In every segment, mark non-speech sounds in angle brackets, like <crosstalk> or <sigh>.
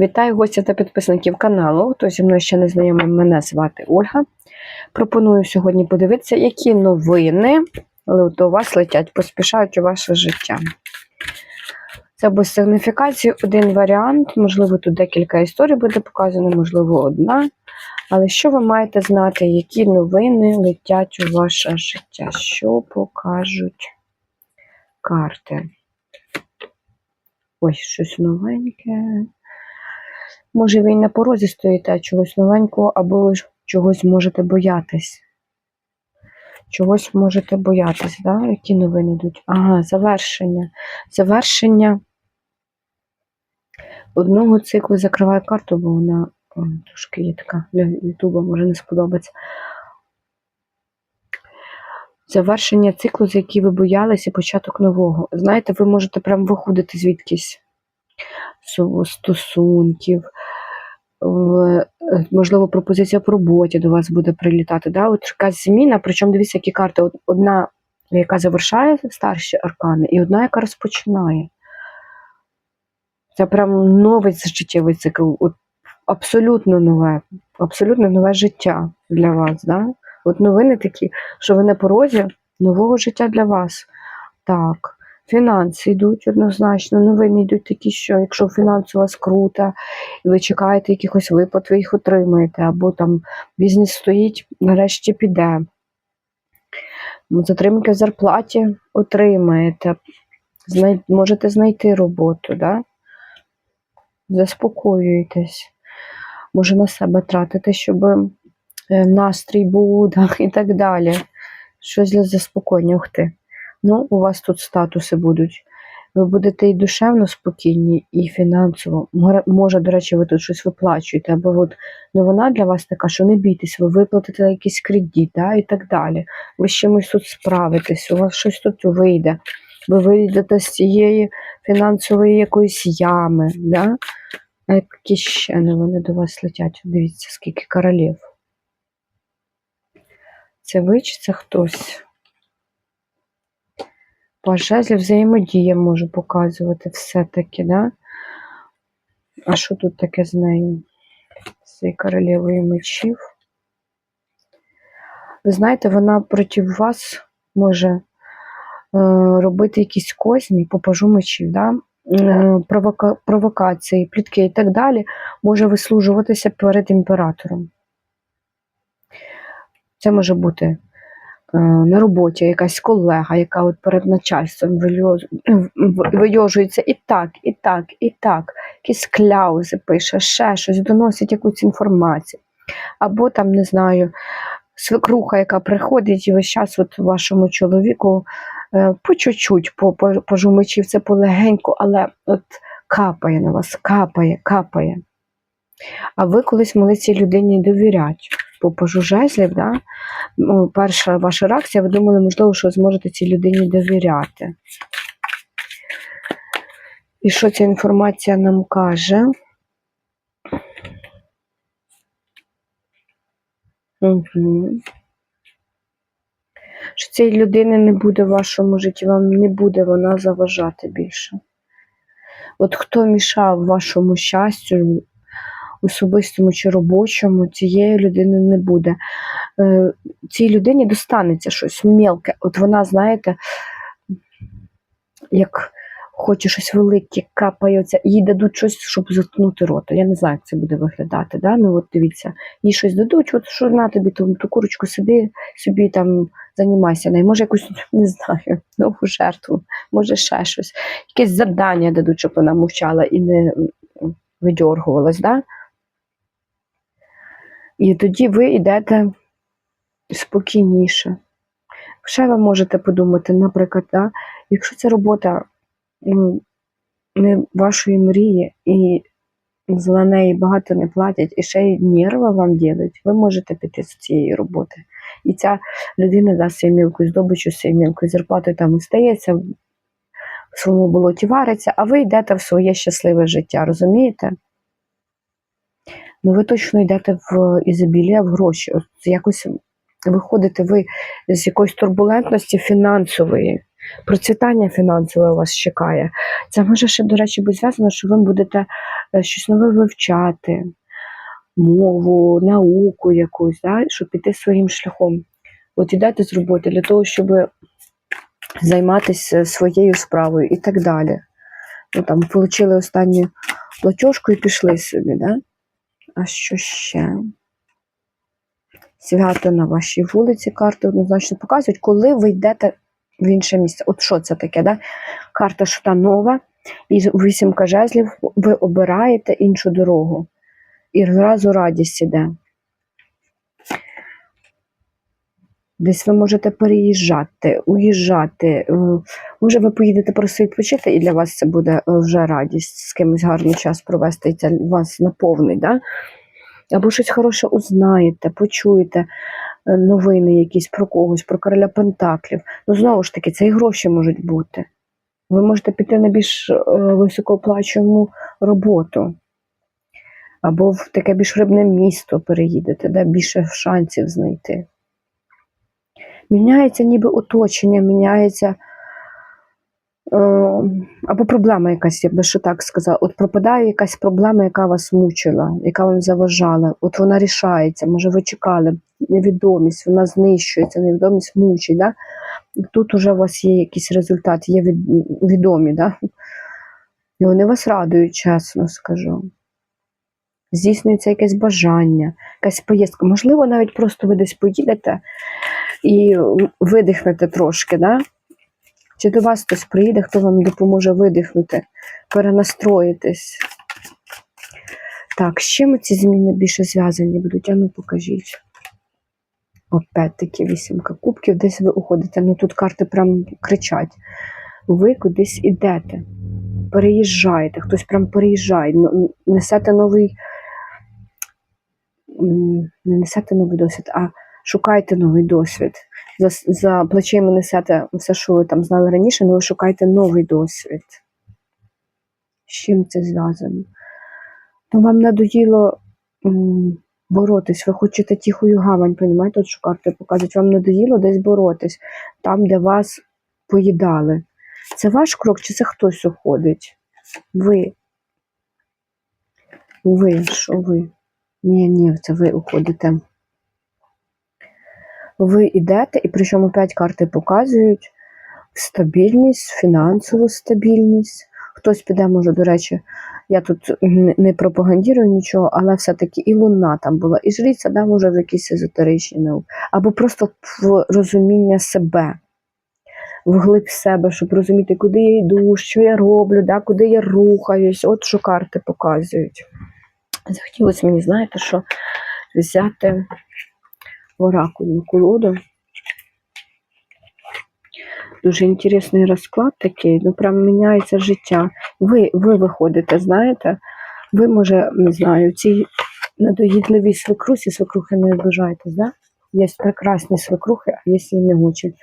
Вітаю гостів та підписників каналу. Хто зі мною ще не знайомий, мене звати Ольга. Пропоную сьогодні подивитися, які новини до вас летять, поспішають у ваше життя. Це без сигніфікації один варіант, можливо, тут декілька історій буде показано, можливо, одна. Але що ви маєте знати, які новини летять у ваше життя? Що покажуть карти? Ось щось новеньке. Може, ви й на порозі стоїте чогось новенького, або ви ж чогось можете боятись. Чогось можете боятись, да? які новини йдуть? Ага, завершення. Завершення одного циклу закриваю карту, бо вона о, трошки є така для Ютуба, може не сподобається. Завершення циклу, за який ви боялися, початок нового. Знаєте, ви можете прям виходити звідкись стосунків, в- е, можливо, пропозиція по роботі до вас буде прилітати. Да? От якась зміна, причому дивіться, які карти. Одна, яка завершає старші аркани, і одна, яка розпочинає. Це прям новий життєвий цикл. От абсолютно нове, абсолютно нове життя для вас. Да? От новини такі, що ви на порозі нового життя для вас. Так. Фінанси йдуть однозначно. Новини йдуть такі, що якщо фінансово вас круто, і ви чекаєте якихось виплат, ви їх отримаєте, або там бізнес стоїть, нарешті піде. Затримки в зарплаті отримаєте, знай... можете знайти роботу, да? заспокоюєтесь, може на себе тратити, щоб е, настрій був да? <laughs> і так далі. Щось для заспокоєння. Ух ти. Ну, у вас тут статуси будуть. Ви будете і душевно спокійні, і фінансово. Може, до речі, ви тут щось виплачуєте, або от вона для вас така, що не бійтесь, ви виплатите якийсь кредит, да, і так далі. Ви з чимось тут справитесь, у вас щось тут вийде. Ви вийдете з цієї фінансової якоїсь ями. Да? А які ще новини до вас летять? Дивіться, скільки королів. Це ви чи це хтось? Паж жезлів взаємодія може показувати все-таки, да? А що тут таке з нею? З цією королевою мечів? Ви знаєте, вона проти вас може е, робити якісь козні по пажу мечів, да? е, провока- провокації, плітки і так далі, може вислужуватися перед імператором. Це може бути на роботі якась колега, яка от перед начальством вийожується і так, і так, і так, якісь кляузи пише, ще щось, доносить якусь інформацію. Або там, не знаю, свекруха, яка приходить і весь час от вашому чоловіку е, по чуть-чуть, по, це полегеньку, але от капає на вас, капає, капає. А ви колись цій людині довіряти. По пажу жезлів, да? ну, перша ваша реакція, ви думали, можливо, що зможете цій людині довіряти. І що ця інформація нам каже? Угу. Що цієї людини не буде в вашому житті, вам не буде вона заважати більше. От хто мішав вашому щастю, особистому чи робочому, цієї людини не буде. Е, Цій людині достанеться щось мелке. От вона, знаєте, як хоче щось велике, капає, оце, їй дадуть щось, щоб заткнути рота. Я не знаю, як це буде виглядати. Да? Ну, от дивіться, їй щось дадуть, от що на тобі ту, ту курочку сиди, собі там займайся нею. Може, якусь, не знаю, нову жертву, може ще щось. Якесь завдання дадуть, щоб вона мовчала і не видьоргувалась. Да? І тоді ви йдете спокійніше. Ще ви можете подумати, наприклад, да, якщо ця робота не вашої мрії, і за неї багато не платять, і ще й нерви вам ділять, ви можете піти з цієї роботи. І ця людина дасть мілку здобичу, свою мілкою зарплатою там остається, в своєму болоті вариться, а ви йдете в своє щасливе життя, розумієте? Ну, ви точно йдете в ізобілія, в гроші. От якось виходите ви з якоїсь турбулентності фінансової. Процвітання фінансове вас чекає. Це може ще, до речі, бути зв'язано, що ви будете е, щось нове вивчати, мову, науку якусь, да? щоб піти своїм шляхом. От ідете з роботи для того, щоб займатися своєю справою і так далі. Ну, там, отримали останню платіжку і пішли собі, да? А що ще? Свято на вашій вулиці карти однозначно показують, коли ви йдете в інше місце. От що це таке? Да? Карта штанова, і вісімка жезлів ви обираєте іншу дорогу. І зразу радість іде. Десь ви можете переїжджати, уїжджати. е, Може, ви поїдете просто відпочити, і для вас це буде е, вже радість з кимось гарний час провести, і це вас наповнить. Да? Або щось хороше узнаєте, почуєте е, новини якісь про когось, про короля Пентаклів. Ну, знову ж таки, це і гроші можуть бути. Ви можете піти на більш високооплачувану роботу. Або в таке більш рибне місто переїдете, де більше шансів знайти. Міняється ніби оточення, міняється. е, Або проблема якась, я би що так сказала. От пропадає якась проблема, яка вас мучила, яка вам заважала. От вона рішається. Може, ви чекали невідомість, вона знищується, невідомість мучить. Да? Тут уже у вас є якийсь результат, є від, відомі, да? і вони вас радують, чесно скажу. Здійснюється якесь бажання, якась поїздка. Можливо, навіть просто ви десь поїдете і видихнете трошки, да? Чи до вас хтось приїде, хто вам допоможе видихнути, перенастроїтись. Так, з чим ці зміни більше зв'язані будуть? А ну покажіть. Опять-таки вісімка кубків, десь ви уходите. Ну тут карти прям кричать. Ви кудись ідете, переїжджаєте, хтось прям переїжджає, ну, несете новий. Не несете новий досвід, а шукайте новий досвід. За, за плечима несете все, що ви там знали раніше, але ви шукаєте новий досвід. З чим це зв'язано? Ну, вам надоїло м, боротись, ви хочете тихою гавань, от що карти показують, вам надоїло десь боротись, там, де вас поїдали. Це ваш крок, чи це хтось уходить? Ви. Ви, що ви? Ні, ні, це ви уходите. Ви йдете, і причому п'ять карти показують стабільність, фінансову стабільність. Хтось піде, може, до речі, я тут не пропагандірую нічого, але все-таки і луна там була, і жриця, да, може, в якісь езотеричні науки, або просто в розуміння себе, вглиб себе, щоб розуміти, куди я йду, що я роблю, да, куди я рухаюсь. От що карти показують. Захотілося мені, знаєте, що взяти оракульну колоду. Дуже інтересний розклад такий, ну прям міняється життя. Ви, ви виходите, знаєте, ви, може, не знаю, в цій надоїдливій свекрусі, свекрухи не обижайтесь, да? Є прекрасні свекрухи, а є не очень. <coughs>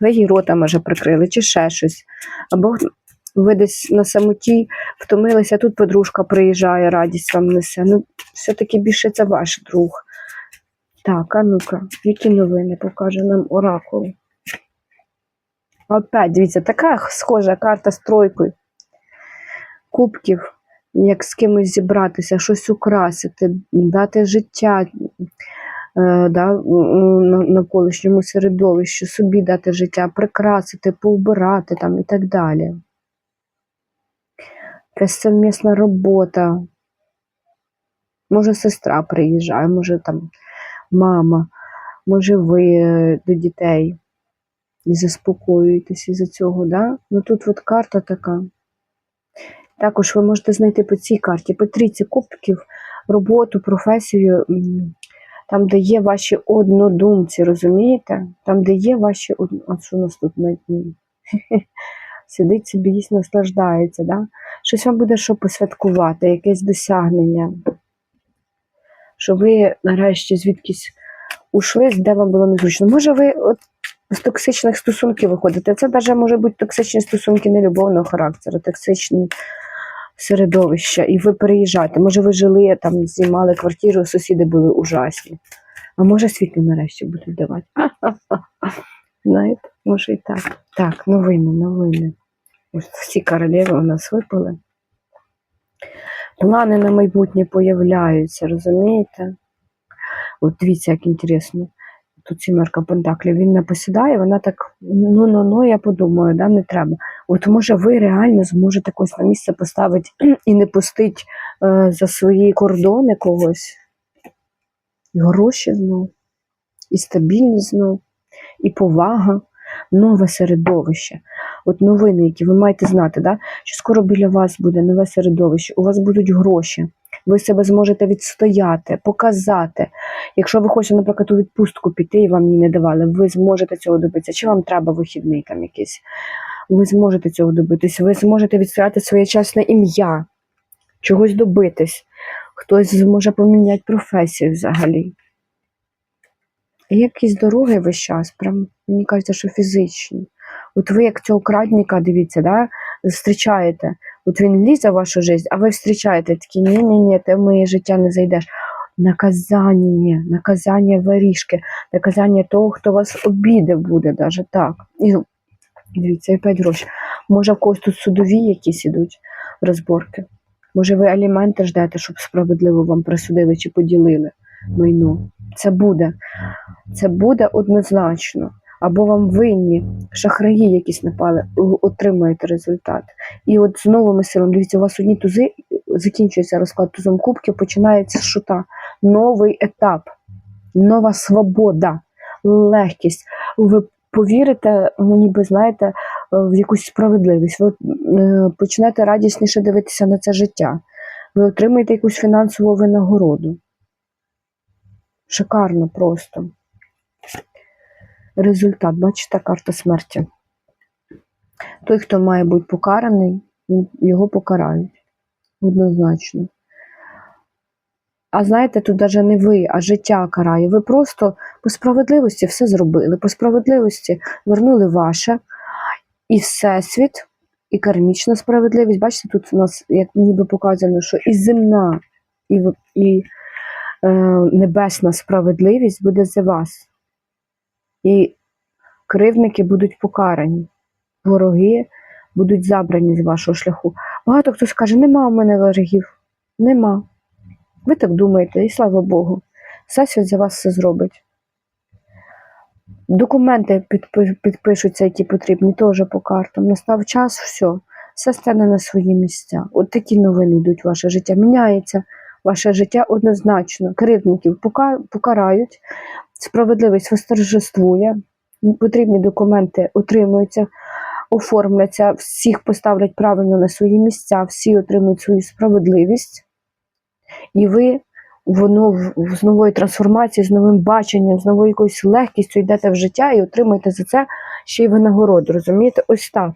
Ви її рота, може, прикрили, чи ще щось. Або ви десь на самоті втомилися, тут подружка приїжджає, радість вам несе. Ну, все-таки більше це ваш друг. Так, а ну-ка, які новини покаже нам оракул? Опять, дивіться, така схожа карта з тройкою. Кубків, як з кимось зібратися, щось украсити, дати життя е, да, навколишньому середовищу, собі дати життя, прикрасити, поубирати там і так далі. Якась совмісна робота. Може, сестра приїжджає, може там мама, може, ви е, до дітей і заспокоюєтесь із-за цього, да? Ну тут от карта така. Також ви можете знайти по цій карті, по трійці кубків, роботу, професію, там, де є ваші однодумці, розумієте? Там, де є ваші од... От що у нас тут на дні? <laughs> Сидить собі, їсть, наслаждається, да? Щось вам буде що посвяткувати, якесь досягнення. Що ви нарешті звідкись ушли, де вам було незручно. Може, ви от з токсичних стосунків виходите. Це навіть може бути токсичні стосунки нелюбовного характеру, токсичні середовища, і ви переїжджаєте. Може, ви жили там, знімали квартиру, сусіди були ужасні. А може світло нарешті будуть давати. <laughs> Знаєте, може і так. Так, новини, новини. Ось всі королеви у нас випали. Плани на майбутнє появляються, розумієте? От дивіться, як інтересно. Тут сімерка пентаклів, він не посідає, вона так, ну ну ну я подумаю, да, не треба. От може ви реально зможете когось на місце поставити <clears throat> і не пустить е, за свої кордони когось. І гроші знов, і стабільність знов, і повага, нове середовище. От новини, які ви маєте знати, да? що скоро біля вас буде нове середовище, у вас будуть гроші, ви себе зможете відстояти, показати. Якщо ви хочете, наприклад, у відпустку піти і вам її не давали, ви зможете цього добитися. Чи вам треба вихідний там якийсь? Ви зможете цього добитись, ви зможете відстояти своє чесне ім'я, чогось добитись. Хтось зможе поміняти професію взагалі. Якісь дороги весь час, прям мені кажеться, що фізичні. От ви як цього крадника, дивіться, да, зустрічаєте. От він лізе в вашу життя, а ви зустрічаєте такі, ні-ні-ні, ти в моє життя не зайдеш. Наказання, наказання воріжки, наказання того, хто вас обіде буде, навіть так. І дивіться, і опять гроші. Може, в когось тут судові якісь ідуть розборки. Може, ви аліменти ждете, щоб справедливо вам присудили чи поділили майно. Це буде. Це буде однозначно. Або вам винні шахраї якісь напали, отримаєте результат. І от з новими силами, дивіться, у вас одні тузи, закінчується розклад тузом кубків, починається шута. Новий етап, нова свобода, легкість. Ви повірите, ну, ніби знаєте, в якусь справедливість. Ви е, почнете радісніше дивитися на це життя. Ви отримаєте якусь фінансову винагороду. Шикарно просто. Результат, бачите, карта смерті. Той, хто має бути покараний, його покарають. Однозначно. А знаєте, тут навіть не ви, а життя карає. Ви просто по справедливості все зробили. По справедливості вернули ваше і всесвіт, і кармічна справедливість. Бачите, тут у нас як ніби показано, що і земна, і, і е, небесна справедливість буде за вас. І кривники будуть покарані, вороги будуть забрані з вашого шляху. Багато хто скаже, нема в мене ворогів. Нема. Ви так думаєте, і слава Богу. Всесвіт за вас все зробить. Документи підпишуться, які потрібні, теж по картам. Настав час, все, все стане на свої місця. От такі новини йдуть ваше життя. Міняється ваше життя однозначно. Кривдників покарають, справедливість восторжествує, потрібні документи отримуються, оформляться, всіх поставлять правильно на свої місця, всі отримують свою справедливість. І ви воно з новою трансформацією, з новим баченням, з новою якоюсь легкістю йдете в життя і отримуєте за це ще й винагороду. Розумієте? Ось так.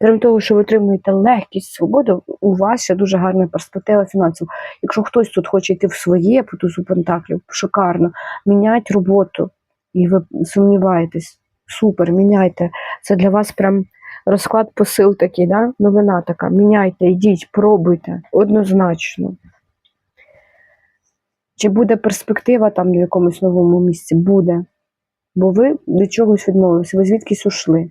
Крім того, що ви отримуєте легкість, свободу, у вас ще дуже гарна перспектива фінансова. Якщо хтось тут хоче йти в своє по тузу пентаклів, шикарно, міняйте роботу, і ви сумніваєтесь. Супер, міняйте. Це для вас прям розклад посил такий, да? новина така. Міняйте, йдіть, пробуйте однозначно. Чи буде перспектива там в якомусь новому місці? Буде. Бо ви до чогось відмовилися, ви звідкись ушли.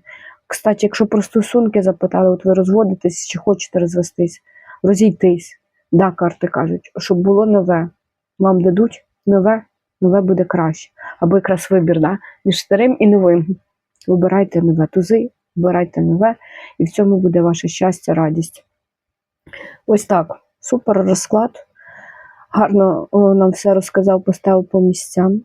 Кстати, якщо про стосунки запитали, от ви розводитесь чи хочете розвестись, розійтись. Да, карти кажуть, щоб було нове. Вам дадуть нове, нове буде краще. Або якраз вибір да? між старим і новим. Вибирайте нове тузи, вибирайте нове, і в цьому буде ваше щастя, радість. Ось так. Супер розклад. Гарно нам все розказав, поставив по місцям.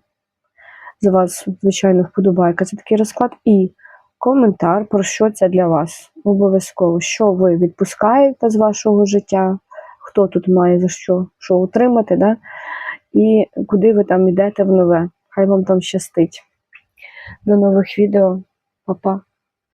За вас, звичайно, вподобайка. Це такий розклад. І коментар, про що це для вас. Обов'язково, що ви відпускаєте з вашого життя, хто тут має за що, що отримати, да? і куди ви там йдете в нове. Хай вам там щастить. До нових відео. Па-па.